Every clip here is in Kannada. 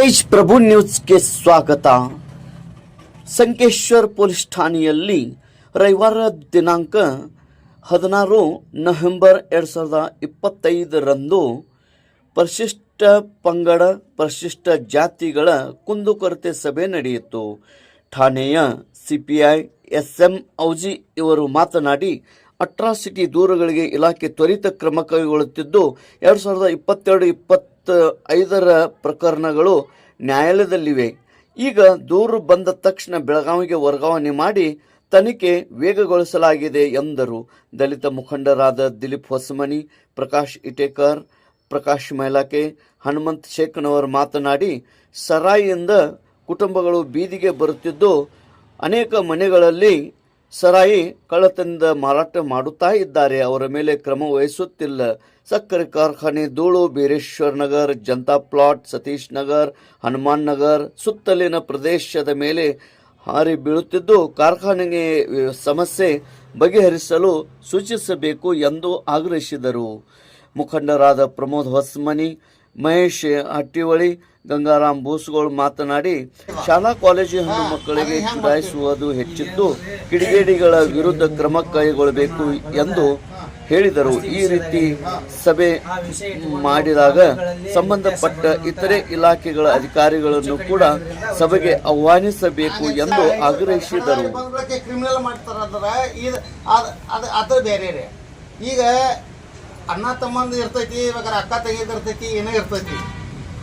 ತೇಜ್ ಪ್ರಭು ನ್ಯೂಸ್ಗೆ ಸ್ವಾಗತ. ಸಂಕೇಶ್ವರ್ ಪೊಲೀಸ್ ಠಾಣೆಯಲ್ಲಿ ರವಿವಾರ ದಿನಾಂಕ ಹದಿನಾರು ನವೆಂಬರ್ ಎರಡು ಸಾವಿರದ ಇಪ್ಪತ್ತೈದರಂದು ಪರಿಶಿಷ್ಟ ಪಂಗಡ, ಪರಿಶಿಷ್ಟ ಜಾತಿಗಳ ಕುಂದುಕೊರತೆ ಸಭೆ ನಡೆಯಿತು. ಠಾಣೆಯ C P I S M ಔಜಿ ಇವರು ಮಾತನಾಡಿ, ಅಟ್ರಾಸಿಟಿ ದೂರುಗಳಿಗೆ ಇಲಾಖೆ ತ್ವರಿತ ಕ್ರಮ ಕೈಗೊಳ್ಳುತ್ತಿದ್ದು, ಎರಡು ಸಾವಿರದ ಇಪ್ಪತ್ತೆರಡು, ಇಪ್ಪತ್ತ ಐದರ ಪ್ರಕರಣಗಳು ನ್ಯಾಯಾಲಯದಲ್ಲಿವೆ. ಈಗ ದೂರು ಬಂದ ತಕ್ಷಣ ಬೆಳಗಾವಿಗೆ ವರ್ಗಾವಣೆ ಮಾಡಿ ತನಿಖೆ ವೇಗಗೊಳಿಸಲಾಗಿದೆ ಎಂದರು. ದಲಿತ ಮುಖಂಡರಾದ ದಿಲೀಪ್ ಹೊಸಮನಿ, ಪ್ರಕಾಶ್ ಇಟೇಕರ್, ಪ್ರಕಾಶ್ ಮೈಲಾಕೆ, ಹನುಮಂತ್ ಶೇಖನವರ್ ಮಾತನಾಡಿ, ಸರಾಯಿಯಿಂದ ಕುಟುಂಬಗಳು ಬೀದಿಗೆ ಬರುತ್ತಿದ್ದು, ಅನೇಕ ಮನೆಗಳಲ್ಲಿ ಸರಾಯಿ ಕಳ್ಳತನದ ಮಾರಾಟ ಮಾಡುತ್ತಾ ಇದ್ದಾರೆ. ಅವರ ಮೇಲೆ ಕ್ರಮ ವಹಿಸುತ್ತಿಲ್ಲ. ಸಕ್ಕರೆ ಕಾರ್ಖಾನೆ ಧೂಳು, ಬೀರೇಶ್ವರ್ ನಗರ್, ಜನತಾ ಪ್ಲಾಟ್, ಸತೀಶ್ ನಗರ್, ಹನುಮಾನ್ ನಗರ್ ಸುತ್ತಲಿನ ಪ್ರದೇಶದ ಮೇಲೆ ಹಾರಿ ಬೀಳುತ್ತಿದ್ದು, ಕಾರ್ಖಾನೆಗೆ ಸಮಸ್ಯೆ ಬಗೆಹರಿಸಲು ಸೂಚಿಸಬೇಕು ಎಂದು ಆಗ್ರಹಿಸಿದರು. ಮುಖಂಡರಾದ ಪ್ರಮೋದ್ ಹೊಸ್ಮನಿ, ಮಹೇಶ್ ಹಟ್ಟಿವಳಿ ಗಂಗಾರಾಮ್ ಬೋಸ್ಗಳು ಮಾತನಾಡಿ, ಶಾಲಾ ಕಾಲೇಜು ಹೆಣ್ಣು ಮಕ್ಕಳಿಗೆ ಚುಡಾಯಿಸುವುದು ಹೆಚ್ಚಿದ್ದು, ಕಿಡಿಗೇಡಿಗಳ ವಿರುದ್ಧ ಕ್ರಮ ಕೈಗೊಳ್ಳಬೇಕು ಎಂದು ಹೇಳಿದರು. ಈ ರೀತಿ ಸಭೆ ಮಾಡಿದಾಗ ಸಂಬಂಧಪಟ್ಟ ಇತರೆ ಇಲಾಖೆಗಳ ಅಧಿಕಾರಿಗಳನ್ನು ಕೂಡ ಸಭೆಗೆ ಆಹ್ವಾನಿಸಬೇಕು ಎಂದು ಆಗ್ರಹಿಸಿದರು. ಈಗ ಅಣ್ಣ ತಮ್ಮಂದು ಇರ್ತೈತಿ, ಇವಾಗ ಅಕ್ಕ ತೆಗೆದಿರ್ತೈತಿ ಏನೋ ಇರ್ತೈತಿ.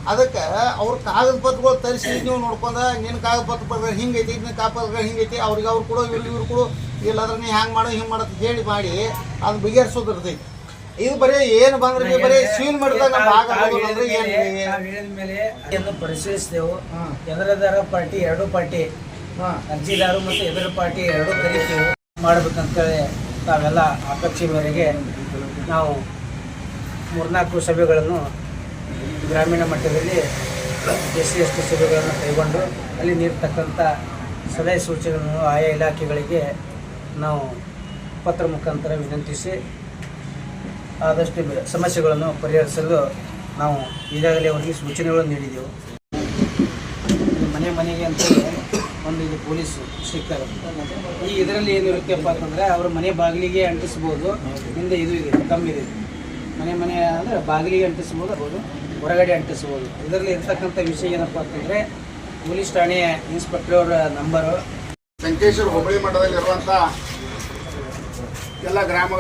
ಅದಕ್ಕೆ ಅವ್ರ ಕಾಗದ ಪತ್ರಗಳು ತರಿಸಿ ನೀವು ನೋಡ್ಕೊಂಡ ನಿನ್ನ ಕಾಗದ ಪತ್ರ ಹಿಂಗೈತಿ ನಿನ್ನ ಕಾಗದ ಹಿಂಗೈತಿ ಅವ್ರಿಗೆ ಅವ್ರು ಕೊಡೋ ಇವ್ರು ಇವ್ರು ಕೊಡು ಇಲ್ಲಾದ್ರೆ ನೀ ಹ್ಯಾಂಗೆ ಮಾಡೋ ಹಿಂಗೆ ಮಾಡೋದು ಹೇಳಿ ಮಾಡಿ ಅದು ಬಗೆಹರಿಸೋದು ಇರ್ತೈತಿ ಇದು ಬರೀ ಏನು ಬಂದ್ರೆ ಬರೀ ಸೀಲ್ ಮಾಡಿದಾಗ ಭಾಗ? ಹೇಳಿದ್ಮೇಲೆ ಎಂದು ಪರಿಶೀಲಿಸಿದೆವು ಎದುರದಾರ ಪಾರ್ಟಿ ಎರಡು ಪಾರ್ಟಿ ಹಾಂ. ಅರ್ಜಿದಾರರು ಮತ್ತು ಎದುರು ಪಾರ್ಟಿ ಎರಡು ಕರಿತೀವಿ. ಮಾಡ್ಬೇಕಂತೇಳಿ ತಾವೆಲ್ಲ ಅಪೇಕ್ಷೆ ಮೇರೆಗೆ ನಾವು ಮೂರ್ನಾಲ್ಕು ಸಭೆಗಳನ್ನು ಗ್ರಾಮೀಣ ಮಟ್ಟದಲ್ಲಿ ಎಸ್ ಸಿ ಎಸ್ ಟಿ ಸೇವೆಗಳನ್ನು ಕೈಗೊಂಡು ಅಲ್ಲಿ ನೀಡ್ತಕ್ಕಂಥ ಸಲಹೆ ಸೂಚನೆಗಳನ್ನು ಆಯಾ ಇಲಾಖೆಗಳಿಗೆ ನಾವು ಪತ್ರ ಮುಖಾಂತರ ವಿನಂತಿಸಿ ಆದಷ್ಟು ಸಮಸ್ಯೆಗಳನ್ನು ಪರಿಹರಿಸಲು ನಾವು ಈಗಾಗಲೇ ಅವರಿಗೆ ಸೂಚನೆಗಳನ್ನು ನೀಡಿದೆವು. ಮನೆ ಮನೆಗೆ ಅಂತ ಒಂದು ಇದು ಪೊಲೀಸ್ ಸಿಕ್ತಾರೆ ಈ ಇದರಲ್ಲಿ ಏನಿರುತ್ತಪ್ಪ ಅಂತಂದರೆ ಅವ್ರ ಮನೆ ಬಾಗಿಲಿಗೆ ಅಂಟಿಸ್ಬೋದು. ಹಿಂದೆ ಇದು ಇದೆ ಕಮ್ಮಿದೆ ಮನೆ ಮನೆ ಅಂದರೆ ಬಾಗಿಲಿಗೆ ಅಂಟಿಸ್ಬೋದು ಹೊರಗಡೆ ಅಂಟಿಸ್ಬೋದು ಇದರಲ್ಲಿ ಇರ್ತಕ್ಕಂಥ ವಿಷಯ ಏನಪ್ಪ ಅಂತಂದರೆ ಪೊಲೀಸ್ ಠಾಣೆಯ ಇನ್ಸ್ಪೆಕ್ಟರ್ ಅವರ ನಂಬರು. ಸಂಕೇಶ್ವರ ಹೋಬಳಿ ಮಠದಲ್ಲಿರುವಂಥ ಎಲ್ಲ ಗ್ರಾಮ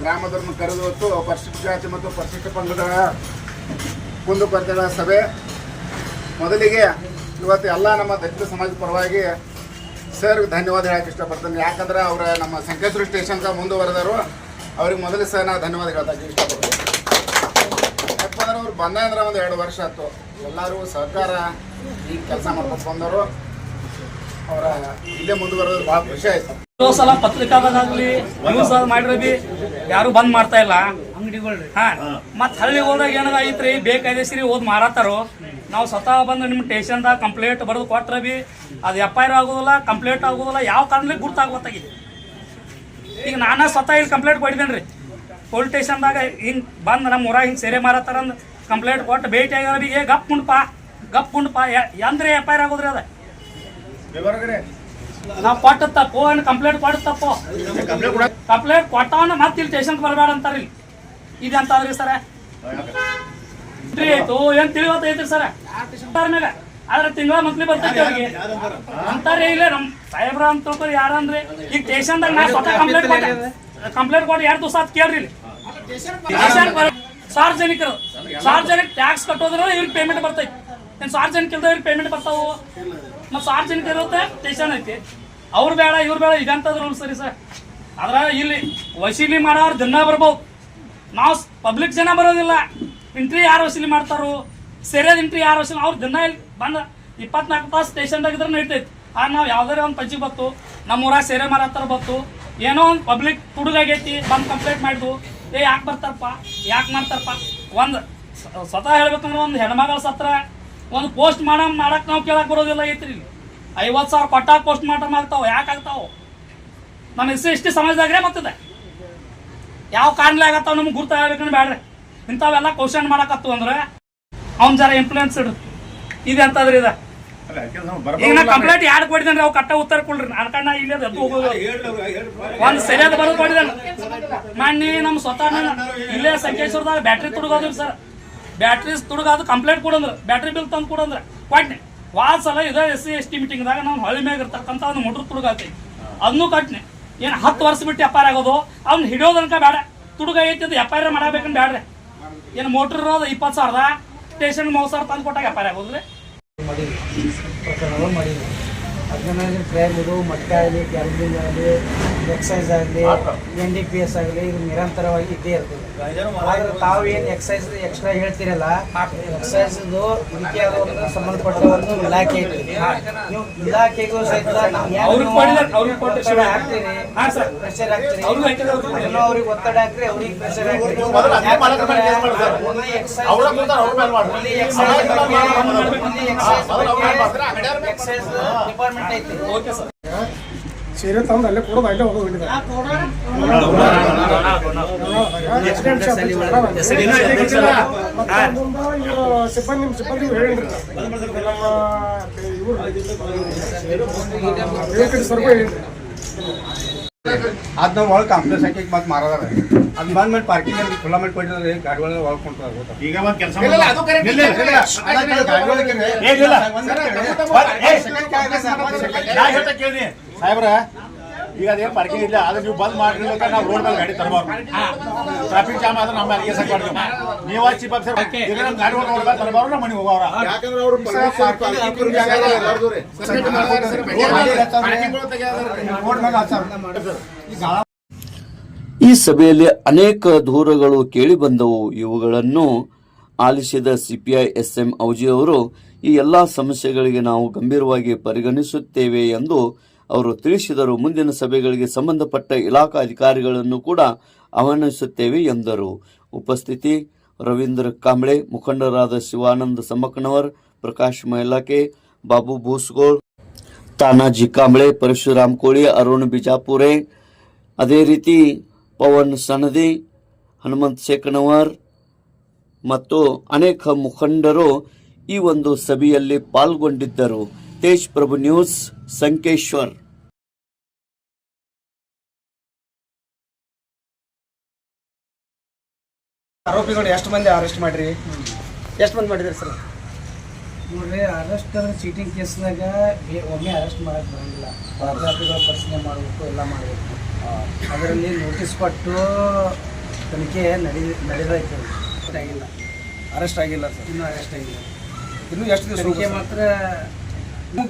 ಗ್ರಾಮದನ್ನು ಕರೆದು ಪರಿಶಿಷ್ಟ ಜಾತಿ ಮತ್ತು ಪರಿಶಿಷ್ಟ ಪಂಗಡಗಳ ಕುಂದುಕೊರತೆಗಳ ಸಭೆ. ಮೊದಲಿಗೆ ಇವತ್ತು ಎಲ್ಲ ನಮ್ಮ ದಲಿತ ಸಮಾಜದ ಪರವಾಗಿ ಸರ್ ಧನ್ಯವಾದ ಹೇಳಕ್ಕೆ ಇಷ್ಟಪಡ್ತೇನೆ. ಯಾಕಂದ್ರೆ ಅವರ ನಮ್ಮ ಸಂಕೇಶ್ವರ ಸ್ಟೇಷನ್ಗೆ ಮುಂದುವರೆದರು ಅವ್ರಿಗೆ ಮೊದಲು ಸಹ ನಾವು ಧನ್ಯವಾದ ಹೇಳ್ತಾ ಇಷ್ಟಪಡ್ತೇನೆ. ಬಂದ ಅಂದ್ರೆ ಒಂದು ಎರಡು ವರ್ಷ ಆಯ್ತು. ಎಲ್ಲರೂ ಸಹಕಾರ ಈ ಕೆಲಸ ಮಾಡ್ಕೊಂಡು ಬಂದವರು. ಅವರ ಇಲ್ಲೇ ಮುಂದುವರೆದು ಭಾಳ ಖುಷಿ ಆಯ್ತು. ಸಲ ಪತ್ರಿಕಾದಾಗಲಿ ನ್ಯೂಸ್ ಮಾಡಿದ್ರೆ ಬಿ ಯಾರು ಬಂದ್ ಮಾಡ್ತಾ ಇಲ್ಲ. ಅಂಗಡಿಗಳು ಹಾ ಮತ್ ಹಳ್ಳಿ ಹೋದಾಗ ಏನದ ಐತ್ರಿ ಬೇಕಾದಶ್ರೀ ಓದ್ ಮಾರಾತಾರು. ನಾವು ಸ್ವತಃ ಬಂದು ನಿಮ್ಮ ದಾಗ ಕಂಪ್ಲೇಂಟ್ ಬರೆದು ಕೊಟ್ರ ಬಿ ಅದು ಎಫ್ ಐ ಆರ್ ಆಗೋದಿಲ್ಲ ಕಂಪ್ಲೇಂಟ್ ಆಗೋದಿಲ್ಲ, ಯಾವ ಕಾರಣ ಗುರ್ತಾಗೋತ್ತಾಗಿದೆ ಈಗ ನಾನ ಸ್ವತಃ ಇಲ್ಲಿ ಕಂಪ್ಲೇಂಟ್ ಕೊಡಿದೇನ್ರಿ ರೀ ಪೊಲೀಸ್ ಸ್ಟೇಷನ್ದಾಗ ಹಿಂಗೆ ಬಂದು ನಮ್ಮ ಊರಾಗ ಹಿಂಗೆ ಸೇರೆ ಮಾರಾತಾರ ಅಂದ್ ಕಂಪ್ಲೇಂಟ್ ಕೊಟ್ಟು ಭೇಟಿ ಆಗ್ಯಾರ ಬಿ ಏ ಗಪ್ ಪಾ ಗಪ್ ಕುಂಡ್ಪ ಎಂದ್ರೆ ಎಫ್ ಐ ಆರ್ ಆಗೋದ್ರಿ ಅದ. ನಾವು ಕೊಟ್ಟ ತಪ್ಪು ಏನು ಕಂಪ್ಲೇಂಟ್ ಕೊಟ್ಟ ತಪ್ಪು. ಕಂಪ್ಲೇಂಟ್ ಕೊಟ್ಟವನ ಮತ್ತೆ ಇಲ್ಲಿ ಸ್ಟೇಷನ್ಗೆ ಬರಬೇಡ ಅಂತಾರ ಇಲ್ಲಿ. ಇದು ಅಂತ ಅದ್ರಿ ಸರ ಆಯ್ತು ಏನ್ ತಿಳಿವತ್ತೈತ್ರಿ ಸರ? ಮೇಲೆ ಆದ್ರೆ ತಿಂಗಳ ಮಂತ್ಲಿ ಬರ್ತೈತಿ ಅವ್ರಿಗೆ. ಅಂತಾರೆ? ಇಲ್ಲ ನಮ್ ಸಾಹೇಬ್ರ ಅಂತ ತಿಳ್ಕೊರಿ ಯಾರಂದ್ರೆ ಈಗ ಸ್ಟೇಷನ್ದಾಗ ನಾ ಸ್ವತಃ ಕಂಪ್ಲೇಂಟ್ ಕೊಟ್ಟೆ. ಕಂಪ್ಲೇಂಟ್ ಕೊಟ್ಟು ಎರಡು ದಿವಸ ಆತ್ ಕೇಳ್ರಿ ಇಲ್ಲಿ. ಸ್ಟೇಷನ್ ಬರ- ಸಾರ್ವಜನಿಕರು. ಸಾರ್ವಜನಿಕ ಟ್ಯಾಕ್ಸ್ ಕಟ್ಟೋದ್ರ ಇವ್ರಿಗೆ ಪೇಮೆಂಟ್ ಬರ್ತೈತಿ. ಏನ್ ಸಾರ್ವಜನಿಕ ಇಲ್ದ ಇವ್ರಿಗೆ ಪೇಮೆಂಟ್ ಬರ್ತಾವು? ಮತ್ತೆ ಸಾರ್ವಜನಿಕ ಇರುತ್ತೆ ಸ್ಟೇಷನ್ ಐತಿ. ಅವ್ರು ಬೇಡ ಇವ್ರು ಬೇಡ ಇದಂತದ್ ರೂಲ್ ಸರಿ ಸರ್. ಆದ್ರ ಇಲ್ಲಿ ವಸೂಲಿ ಮಾಡೋರು ದಿನ ಬರ್ಬೋದು. ನಾವು ಪಬ್ಲಿಕ್ ಜನ ಬರೋದಿಲ್ಲ. ಎಂಟ್ರಿ ಯಾರು ವಸೂಲಿ ಮಾಡ್ತಾರೋ? ಸರಿಯಾದ ಎಂಟ್ರಿ ಯಾರು ವಸೀಲಿ ಅವ್ರು ದಿನ ಇಲ್ಲಿ ಬಂದ ಇಪ್ಪತ್ನಾಲ್ಕು ತಾಸು ಸ್ಟೇಷನ್ದಾಗ ಇದ್ರೆ ನಡೀತೈತಿ. ಆಗ ನಾವು ಯಾವ್ದಾರ ಒಂದು ಪಜ್ಜಿ ಬತ್ತು ನಮ್ಮ ಊರಾಗ ಸೇರೆ ಮಾರಾತಾರ ಬತ್ತು ಏನೋ ಒಂದು ಪಬ್ಲಿಕ್ ತುಡುಗಾಗೈತಿ ಬಂದು ಕಂಪ್ಲೇಂಟ್ ಮಾಡಿದ್ವು ಏ, ಯಾಕೆ ಬರ್ತಾರಪ್ಪ? ಯಾಕೆ ಮಾಡ್ತಾರಪ್ಪ? ಒಂದು ಸ್ವತಃ ಹೇಳ್ಬೇಕಂದ್ರೆ ಒಂದು ಹೆಣ್ಮಗಳ ಸತ್ರ ಒಂದು ಪೋಸ್ಟ್ ಮಾಡ ಮಾಡಕ್ಕೆ ನಾವು ಕೇಳಕ್ ಬರೋದಿಲ್ಲ ಐತ್ರಿ ಐವತ್ತು ಸಾವಿರ ಕೊಟ್ಟಾಗ ಪೋಸ್ಟ್ ಮಾಡಮ್ ಆಗ್ತಾವೆ, ಯಾಕೆ ಆಗ್ತಾವ? ನಮ್ಮ ಹೆಸರು ಇಷ್ಟು ಸಮಾಜದಾಗ್ರೆ ಮತ್ತಿದೆ. ಯಾವ ಕಾರಣಲೇ ಆಗತ್ತಾವ ನಮ್ಗೆ ಗುರ್ತ ಹೇಳ್ಬೇಕಂದ್ರೆ ಬೇಡ್ರಿ ಇಂಥವೆಲ್ಲ ಕ್ವಶನ್ ಮಾಡಕತ್ತು ಅಂದ್ರೆ, ಅವ್ನು ಜರ ಇನ್ಫ್ಲೂಯೆನ್ಸ್ ಇಡು. ಇದು ಅಂತಂದ್ರೆ ಇದ. ಈಗ ನಾ ಕಂಪ್ಲೇಂಟ್ ಯಾರು ಕೊಡಿದೇನ್ರಿ ಅವ್ ಕಟ್ಟ ಉತ್ತರ ಕೊಡ್ರಿ. ಅನ್ಕಣ್ಣ ಇಲ್ಲೇ ಅದು ಎದ್ದು ಹೋಗೋದು. ಒಂದ್ ಸರಿಯಾದ ಬರೋದು ಕೊಡಿದೇನೆ. ಮಣ್ಣಿ ನಮ್ಮ ಸ್ವತಃ ಇಲ್ಲೇ ಸಂಕೇಶ್ವರದಾಗ ಬ್ಯಾಟ್ರಿ ತುಡುಗೋದ್ರಿ ಸರ್. ಬ್ಯಾಟ್ರಿ ತುಡುಗಾದು ಕಂಪ್ಲೇಂಟ್ ಕೊಡಂದ್ರ. ಬ್ಯಾಟ್ರಿ ಬಿಲ್ ತಂದು ಕೊಡಂದ್ರ. ಕೊಟ್ನಿ. ವಾದ ಸಲ ಇದ ಎಸ್ ಸಿ ಎಸ್ ಟಿ ಮೀಟಿಂಗ್ದಾಗ ನಾವು ಹಳ್ಳಿ ಮ್ಯಾಗ ಇರ್ತಕ್ಕಂಥ ಒಂದು ಮೋಟ್ರ್ ತುಡುಗಾತಿ. ಅದನ್ನು ಕಟ್ನೆ. ಏನು ಹತ್ತು ವರ್ಷ ಬಿಟ್ಟು ಎಫ್ ಆಗೋದು ಅವ್ನು ಹಿಡಿಯೋದನ್ಕ ಬೇಡ ತುಡುಗ ಐತಿ ಅದು ಎಫ್ ಐ ಆರ್ ಮಾಡಬೇಕಂತ ಬ್ಯಾಡ್ರಿ. ಏನು ಮೋಟ್ರ್ ಇರೋದು ಇಪ್ಪತ್ತು ಸಾವಿರದ ಸ್ಟೇಷನ್ ಮೂವತ್ತು ಸಾವಿರ ತಂದು ಕೊಟ್ಟಾಗ ಎಫ್ ಆರ್ ಆಗೋದ್ರಿ. ಮಾಡಿದ್ವಿ ಪ್ರಕರಣಗಳು ಮಾಡಿದ್ವಿ ಅರ್ಗನೈಸ್ಡ್ ಕ್ರೈಮ್ ಇದು ಮಟ್ಟ ಆಗಲಿ ಗ್ಯಾರಂಟಿಂಗ್ ಆಗಲಿ ಎಕ್ಸೈಸ್ ಆಗಲಿ ಎನ್ ಡಿ ಪಿ ಎಸ್ ಆಗಲಿ ಇದು ನಿರಂತರವಾಗಿ ಇದ್ದೇ ಇರ್ತದೆ. ಆದರೆ ತಾವು ಏನು ಎಕ್ಸೈಸ್ ಎಕ್ಸ್ಟ್ರಾ ಹೇಳ್ತೀರಲ್ಲ ಎಕ್ಸೈಸ್ದು ಇದಕ್ಕೆ ಆದ ಒಂದು ಸಂಬಂಧಪಟ್ಟ ಒಂದು ಇಲಾಖೆ ಐತಿ ನೀವು ಇಲಾಖೆಗೂ ಸಹಿತ ಅವ್ರಿಗೆ ಒತ್ತಡ ಹಾಕ್ತೀರಿ ಸರ್. ಪ್ರೆಷರ್ ಹಾಕ್ತೀರಿ. ಅವ್ರಿಗೆ ಹಾಕಿದ್ರೆ ಅವ್ರಿಗೆ ಎಲ್ಲೋ ಅವ್ರಿಗೆ ಒತ್ತಡ ಹಾಕ್ರಿ ಅವ್ರಿಗೆ ಪ್ರೆಷರ್ ಹಾಕ್ರಿ. ಎಕ್ಸೈಸ್ ಬಗ್ಗೆ- ಮೇಲೆ excise ಡಿಪಾರ್ಟ್ಮೆಂಟ್ ಸರ್ ಸೀರೆ ತಂದು ಅಲ್ಲೇ ಕೊಡೋದು ಅಲ್ಲೇ ಹೋಗೋದು ಸಿಬ್ಬಂದಿ ನಿಮ್ಮ ಸಿಬ್ಬಂದಿ ಹೇಳಿದ್ರು. ನಮ್ಮ ಇವರು ಹೇಳಿದ್ರಿ. ಅದ್ ನಾವು ಒಳಗೆ ಕಾಂಪ್ಲೆಕ್ಸ್ ಹಾಕಿ ಮತ್ತೆ ಮಾರದಾರ. ಅದ್ ಬಂದ್ಮೇಲೆ ಪಾರ್ಕಿಂಗ್ ಅಲ್ಲಿ ಖುಲ್ಲಾ ಮಾಡಿ ಕೊಟ್ಟಿದ್ರೆ ಗಾಡಿಗಳ ಒಳಗೆ ಕೊಂಡ್ರೆ ಈಗ ಒಂದ್ ಕೆಲಸ ಇಲ್ಲ, ಇಲ್ಲ, ಅದು correct ಇಲ್ಲ. ಸಾಹೇಬ್ರ ಈಗ ಅದೇನು ಪಾರ್ಕಿಂಗ್ ಇಲ್ಲ ಆದ್ರೆ ನೀವು ಬಂದ್ ಮಾಡಿರ್ಲಿಕ್ಕೆ ನಾವು ರೋಡ್ ಮೇಲೆ ಗಾಡಿ ತರಬಾರ್ದು ಟ್ರಾಫಿಕ್ ಜಾಮ್ ಆದ್ರೆ ನಮ್ಮ ಅಲ್ಲಿಗೆ ಸಾಕು ನೀವು ಚೀಫ್ ಆಫೀಸರ್ ಈಗ ನಮ್ಮ ಗಾಡಿ ರೋಡ್ ಮೇಲೆ ತರಬಾರ್ದು ನಮ್ಮ ಮನೆಗೆ ಹೋಗೋರ. ರೋಡ್ ಮೇಲೆ ಹಚ್ಚಾರ. ಈ ಸಭೆಯಲ್ಲಿ ಅನೇಕ ದೂರುಗಳು ಕೇಳಿಬಂದವು ಇವುಗಳನ್ನು ಆಲಿಸಿದ ಸಿಪಿಐ ಎಸ್ ಎಂ ಔಜಿ ಅವರು ಈ ಎಲ್ಲ ಸಮಸ್ಯೆಗಳಿಗೆ ನಾವು ಗಂಭೀರವಾಗಿ ಪರಿಗಣಿಸುತ್ತೇವೆ ಎಂದು ಅವರು ತಿಳಿಸಿದರು, ಮುಂದಿನ ಸಭೆಗಳಿಗೆ ಸಂಬಂಧಪಟ್ಟ ಇಲಾಖಾ ಅಧಿಕಾರಿಗಳನ್ನು ಕೂಡ ಆಹ್ವಾನಿಸುತ್ತೇವೆ ಎಂದರು. ಉಪಸ್ಥಿತಿ, ರವೀಂದ್ರ ಕಾಂಬ್ಳೆ, ಮುಖಂಡರಾದ ಶಿವಾನಂದ ಸಮ್ಮಕ್ಕನವರ್, ಪ್ರಕಾಶ್ ಮೈಲಾಕೆ, ಬಾಬು ಭೂಸ್ಗೋಳ್, ತಾನಾಜಿ ಕಾಂಬ್ಳೆ, ಪರಶುರಾಮ್ ಕೋಳಿ, ಅರುಣ್ ಬಿಜಾಪುರೆ, ಅದೇ ರೀತಿ ಪವನ್ ಸನದಿ, ಹನುಮಂತ್ ಶೇಖನವರ್ ಮತ್ತು ಅನೇಕ ಮುಖಂಡರು ಈ ಒಂದು ಸಭೆಯಲ್ಲಿ ಪಾಲ್ಗೊಂಡಿದ್ದರು. ತೇಜ್ ಪ್ರಭು ನ್ಯೂಸ್ ಸಂಕೇಶ್ವರ್. ಆರೋಪಿಗಳು ಎಷ್ಟು ಮಂದಿ ಅರೆಸ್ಟ್ ಮಾಡ್ರಿ? ಎಷ್ಟು ಮಂದಿ ಮಾಡಿದ್ರಿ ಸರ್? ನೋಡ್ರಿ ಅರೆಸ್ಟ್ ಅಂದ್ರೆ ಚೀಟಿಂಗ್ ಕೇಸ್ನಾಗ ಒಮ್ಮೆ ಅರೆಸ್ಟ್ ಮಾಡಕ್ ಬರಂಗಿಲ್ಲ. ಆರೋಪಿಗಳ ಪರಿಶೀಲನೆ ಮಾಡಬೇಕು ಎಲ್ಲ ಮಾಡಬೇಕು. ಅದರಲ್ಲಿ ನೋಟಿಸ್ ಕೊಟ್ಟು ತನಿಖೆ ನಡಿ ನಡೆದೈತೆ ಅರೆಸ್ಟ್ ಆಗಿಲ್ಲ. ಅರೆಸ್ಟ್ ಆಗಿಲ್ಲ ಸರ್. ಇನ್ನೂ ಅರೆಸ್ಟ್ ಆಗಿಲ್ಲ. ಇನ್ನು ಎಷ್ಟು ದಿವಸ ತನಿಖೆ ಮಾತ್ರ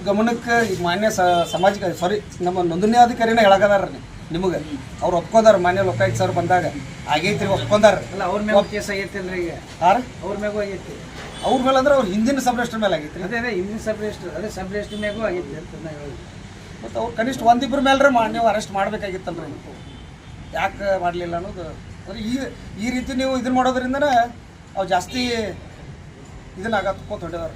ಗಮನಕ್ಕೆ ಈಗ ಮಾನ್ಯ ಸಾಮಾಜಿಕ ಸಾರಿ ನಮ್ಮ ನೋಂದಣಿಯಾಧಿಕಾರಿನ ಹೇಳಕದಾರ ನಿಮಗೆ. ಅವ್ರು ಒಪ್ಕೊಂಡಾರ ಮಾನ್ಯ ಲೋಕಾಯುಕ್ತ ಸರ್ ಬಂದಾಗ. ಆಗೈತ್ರಿ ಒಪ್ಕೊಂಡಾರ. ಅಲ್ಲ ಅವ್ರ ಮೇಲೆ ಕೇಸ್ ಆಗೈತಿ ಅಂದ್ರೆ ಈಗ. ಹಾರ ಅವ್ರ ಮ್ಯಾಗೂ ಆಗೈತಿ ಅವ್ರ ಮೇಲೆ ಅಂದ್ರೆ ಅವ್ರ ಹಿಂದಿನ ಸಬ್ ರಿಜಿಸ್ಟರ್ ಮೇಲೆ ಆಗೈತಿ ಅದೇ ಅದೇ ಹಿಂದಿನ ಸಬ್ ರಿಜಿಸ್ಟರ್ ಅದೇ ಸಬ್ ರಿಜಿಸ್ಟರ್ ಮ್ಯಾಗೂ ಆಗೈತಿ ಅಂತ ಮತ್ತು ಅವ್ರು ಕನಿಷ್ಠ ಒಂದಿಬ್ಬರ ಮೇಲ್ರೆ ಮಾನ್ಯ ನೀವು ಅರೆಸ್ಟ್ ರೀ ಯಾಕೆ ಮಾಡಲಿಲ್ಲ ಅನ್ನೋದು. ಅಂದ್ರೆ ಈ ಈ ರೀತಿ ನೀವು ಇದನ್ನ ಮಾಡೋದ್ರಿಂದನೇ ಅವು ಜಾಸ್ತಿ ಇದನ್ನ ಆಗತ್ಕೋತ ಹೊಡೆದಾರ